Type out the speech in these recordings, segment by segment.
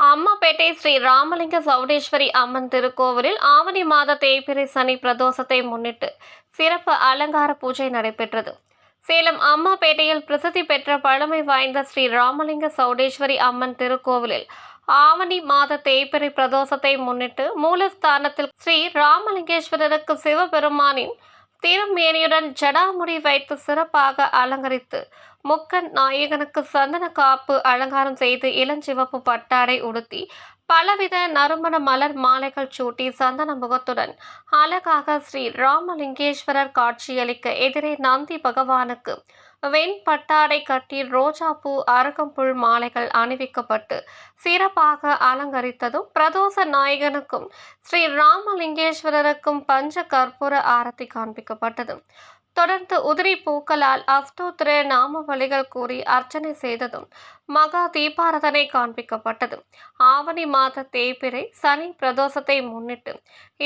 அம்மாப்பேட்டை ஸ்ரீ ராமலிங்க சௌடேஸ்வரி அம்மன் திருக்கோவிலில் ஆவணி மாத தேய்பிரை சனி பிரதோஷத்தை முன்னிட்டு சிறப்பு அலங்கார பூஜை நடைபெற்றது. சேலம் அம்மாப்பேட்டையில் பிரசித்தி பெற்ற பழமை வாய்ந்த ஸ்ரீ ராமலிங்க சௌடேஸ்வரி அம்மன் திருக்கோவிலில் ஆவணி மாத தேய்பிரை பிரதோஷத்தை முன்னிட்டு மூலஸ்தானத்தில் ஸ்ரீ ராமலிங்கேஸ்வரருக்கு சிவபெருமானின் திருமேனியுடன் ஜடாமுடி வைத்து சிறப்பாக அலங்கரித்து முக்கன் நாயகனுக்கு சந்தன காப்பு அலங்காரம் செய்து இளஞ்சிவப்பு பட்டாடை உடுத்தி பலவித நறுமண மலர் மாலைகள் சூட்டி சந்தன முகத்துடன் அழகாக ஸ்ரீ ராமலிங்கேஸ்வரர் காட்சியளிக்க எதிரே நந்தி பகவானுக்கு வெண் பட்டாடை கட்டி ரோஜாப்பூ அருகம்புல் மாலைகள் அணிவிக்கப்பட்டு சிறப்பாக அலங்கரித்ததும் பிரதோஷ நாயகனுக்கும் ஸ்ரீ ராமலிங்கேஸ்வரருக்கும் பஞ்ச கற்பூர ஆரத்தி காண்பிக்கப்பட்டது. தொடர்ந்து உதிரி பூக்களால் அஷ்டோத்திர நாமவழிகள் கூறி அர்ச்சனை செய்ததும் மகா தீபாரதனை காண்பிக்கப்பட்டது. ஆவணி மாத தேய்பிரை சனி பிரதோஷத்தை முன்னிட்டு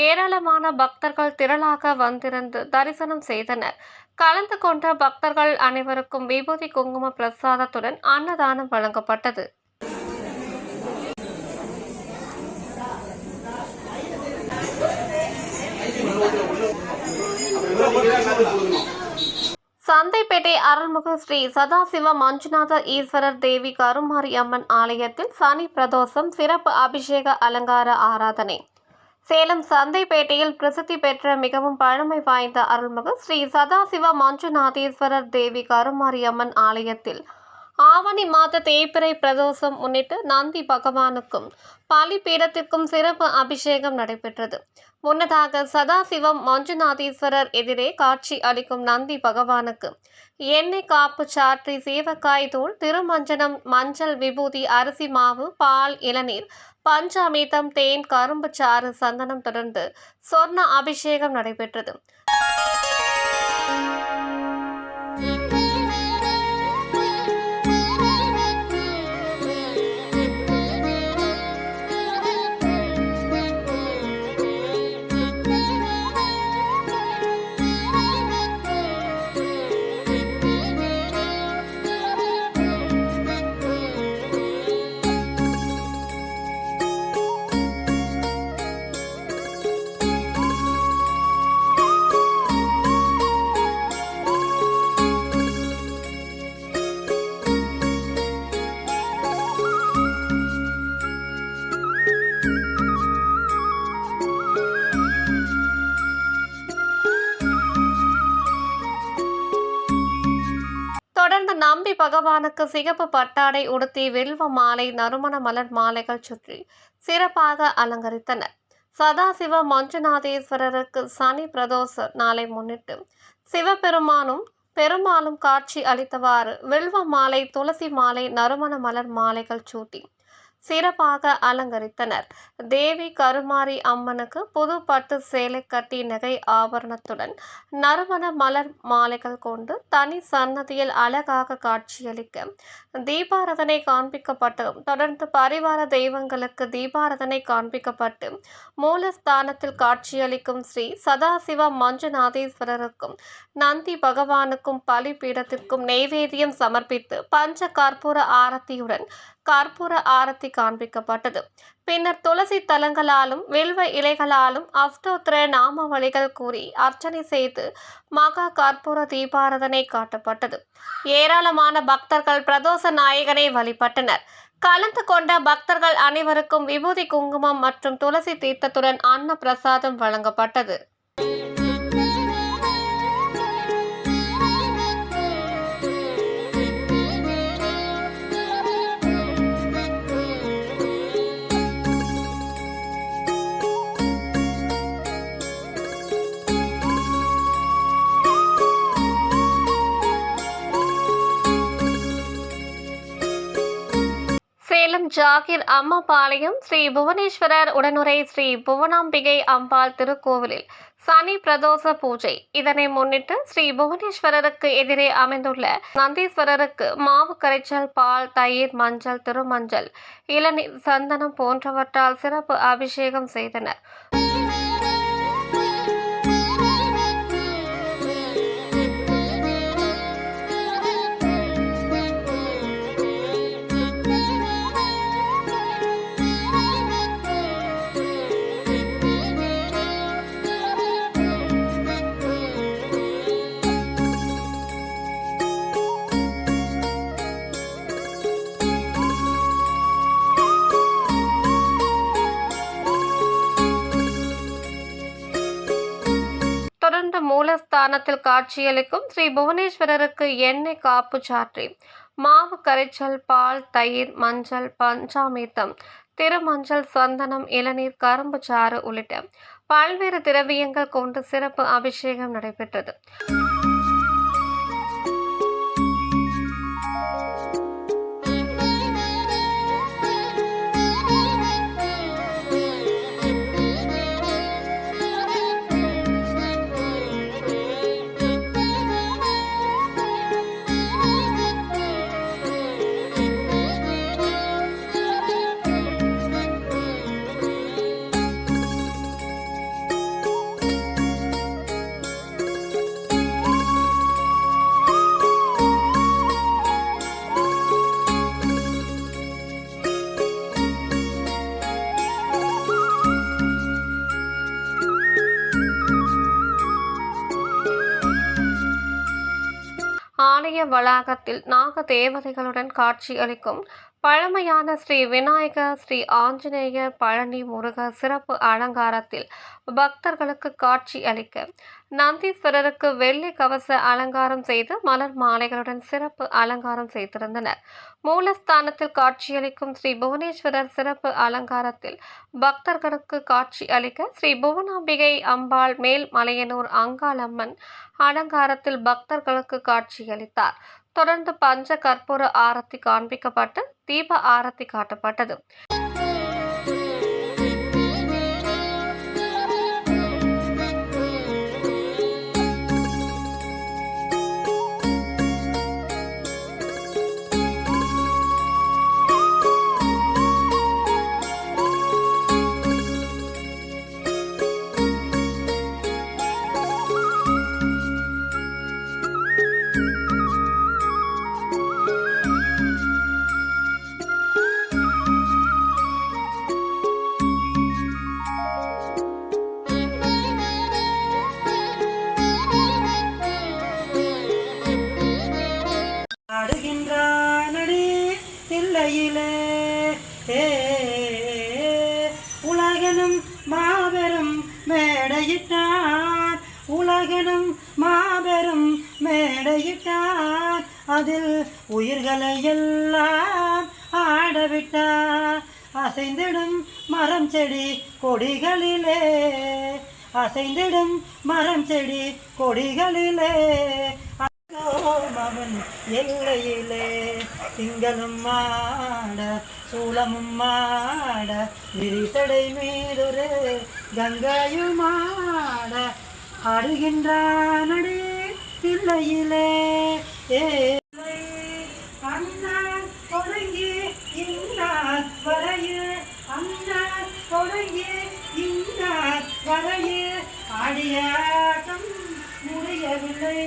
ஏராளமான பக்தர்கள் திரளாக வந்திருந்து தரிசனம் செய்தனர். கலந்து கொண்ட பக்தர்கள் அனைவருக்கும் விபூதி குங்கும பிரசாதத்துடன் அன்னதானம் வழங்கப்பட்டது. சந்தைப்பேட்டை அருள்முக ஸ்ரீ சதாசிவ மஞ்சுநாத ஈஸ்வரர் தேவி கருமாரி அம்மன் ஆலயத்தில் சனி பிரதோஷம் சிறப்பு அபிஷேக அலங்கார ஆராதனை. சேலம் சந்தைப்பேட்டையில் பிரசித்தி பெற்ற மிகவும் பழமை வாய்ந்த அருள்மிகு ஸ்ரீ சதாசிவ மஞ்சுநாதீஸ்வரர் தேவி கருமாரியம்மன் ஆலயத்தில் ஆவணி மாத தேய்பிறை பிரதோஷம் முன்னிட்டு நந்தி பகவானுக்கும் பலிபீடத்திற்கும் சிறப்பு அபிஷேகம் நடைபெற்றது. முன்னதாக சதாசிவம் மஞ்சுநாதீஸ்வரர் எதிரே காட்சி அளிக்கும் நந்தி பகவானுக்கு எண்ணெய் காப்பு சாற்றி சீவக்காய் தூள் திருமஞ்சனம் மஞ்சள் விபூதி அரிசி மாவு பால் இளநீர் பஞ்சாமிர்தம் தேன் கரும்பு சாறு சந்தனம் தொடர்ந்து சொர்ண அபிஷேகம் நடைபெற்றது. பகவானுக்கு சிகப்பு பட்டாடை உடுத்தி வெல்வ மாலை நறுமண மலர் மாலைகள் சுற்றி சிறப்பாக அலங்கரித்தனர். சதாசிவ மஞ்சுநாதேஸ்வரருக்கு சனி பிரதோஷ நாளை முன்னிட்டு சிவபெருமானும் பெருமாளும் காட்சி அளித்தவாறு வெல்வ மாலை துளசி மாலை நறுமண மலர் மாலைகள் சூட்டி சிறப்பாக அலங்கரித்தனர். தேவி கருமாரி அம்மனுக்கு புது பட்டு சேலை கட்டி நகை ஆபரணத்துடன் நறுமண மலர் மாலைகள் கொண்டு தனி சன்னதியில் அழகாக காட்சியளிக்க தீபாரதனை காண்பிக்கப்பட்டதும் தொடர்ந்து பரிவார தெய்வங்களுக்கு தீபாரதனை காண்பிக்கப்பட்டு மூலஸ்தானத்தில் காட்சியளிக்கும் ஸ்ரீ சதாசிவ மஞ்சுநாதீஸ்வரருக்கும் நந்தி பகவானுக்கும் பலிபீடத்திற்கும் நெய்வேத்தியம் சமர்ப்பித்து பஞ்ச கற்பூர ஆரத்தியுடன் கற்பூர ஆரத்தி காண்பிக்கப்பட்டது. பின்னர் துளசி தலங்களாலும் வில்வ இலைகளாலும் அஷ்டோத்திர நாமவழிகள் கூறி அர்ச்சனை செய்து மகா கற்பூர தீபாரதனை காட்டப்பட்டது. ஏராளமான பக்தர்கள் பிரதோஷ நாயகனை வழிபட்டனர். கலந்து கொண்ட பக்தர்கள் அனைவருக்கும் விபூதி குங்குமம் மற்றும் துளசி தீர்த்தத்துடன் அன்ன பிரசாதம் வழங்கப்பட்டது. ஜாகிர் ஜாகிர் அம்மாபாளையம் ஸ்ரீ புவனேஸ்வரர் உடனுரை ஸ்ரீ புவனாம்பிகை அம்பாள் திருக்கோவிலில் சனி பிரதோஷ பூஜை. இதனை முன்னிட்டு ஸ்ரீ புவனேஸ்வரருக்கு எதிரே அமைந்துள்ள நந்தீஸ்வரருக்கு மாவு கரைச்சல் பால் தயிர் மஞ்சள் திருமஞ்சள் இளநீர் சந்தனம் போன்றவற்றால் சிறப்பு அபிஷேகம் செய்தனர். மூலஸ்தானத்தில் காட்சியளிக்கும் ஸ்ரீ புவனேஸ்வரருக்கு எண்ணெய் காப்பு சாற்றி. மாவு கரைச்சல் பால் தயிர் மஞ்சள் பஞ்சாமிர்தம் திருமஞ்சள் சந்தனம் இளநீர் கரும்பு சாறு உள்ளிட்ட பல்வேறு திரவியங்கள் கொண்டு சிறப்பு அபிஷேகம் நடைபெற்றது. ஆலய வளாகத்தில் நாக தேவதைகளுடன் காட்சி அளிக்கும் பழமையான ஸ்ரீ விநாயகர் ஸ்ரீ ஆஞ்சநேயர் பழனி முருகர் சிறப்பு அலங்காரத்தில் பக்தர்களுக்கு காட்சி அளிக்க நந்தீஸ்வரருக்கு வெள்ளி கவச அலங்காரம் செய்து மலர் மாலைகளுடன் சிறப்பு அலங்காரம் செய்திருந்தனர். மூலஸ்தானத்தில் காட்சியளிக்கும் ஸ்ரீ புவனேஸ்வரர் சிறப்பு அலங்காரத்தில் பக்தர்களுக்கு காட்சி அளிக்க ஸ்ரீ புவனாம்பிகை அம்பாள் மேல் மலையனூர் அங்காளம்மன் அலங்காரத்தில் பக்தர்களுக்கு காட்சியளித்தார் தொடர்ந்து பஞ்ச கற்பூர ஆரத்தி காண்பிக்கப்பட்டு தீப ஆரத்தி காட்டப்பட்டது. மாபெரும் மேடையிட்டார். உலகனும் மாபெரும் மேடையிட்டார். அதில் உயிர்களை எல்லாம் ஆடவிட்டார். அசைந்திடும் மரம் செடி கொடிகளிலே. அசைந்திடும் மரம் செடி கொடிகளிலே. அவன் எல்லையிலே திங்களும் மாட சூளமும் மாட விரிசடை மீதுரு கங்கையும் மாட ஆடுகின்றானடி தில்லையிலே ஏ அண்ணான் தொடங்கி இன்னார் வரையே அண்ணான் தொடங்கி இன்னார் வரையே. ஆடியாட்டம் முடியவில்லை.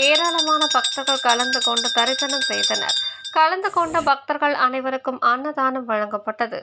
ஏராளமான பக்தர்கள் கலந்து கொண்டு தரிசனம் செய்தனர். கலந்து கொண்ட பக்தர்கள் அனைவருக்கும் அன்னதானம் வழங்கப்பட்டது.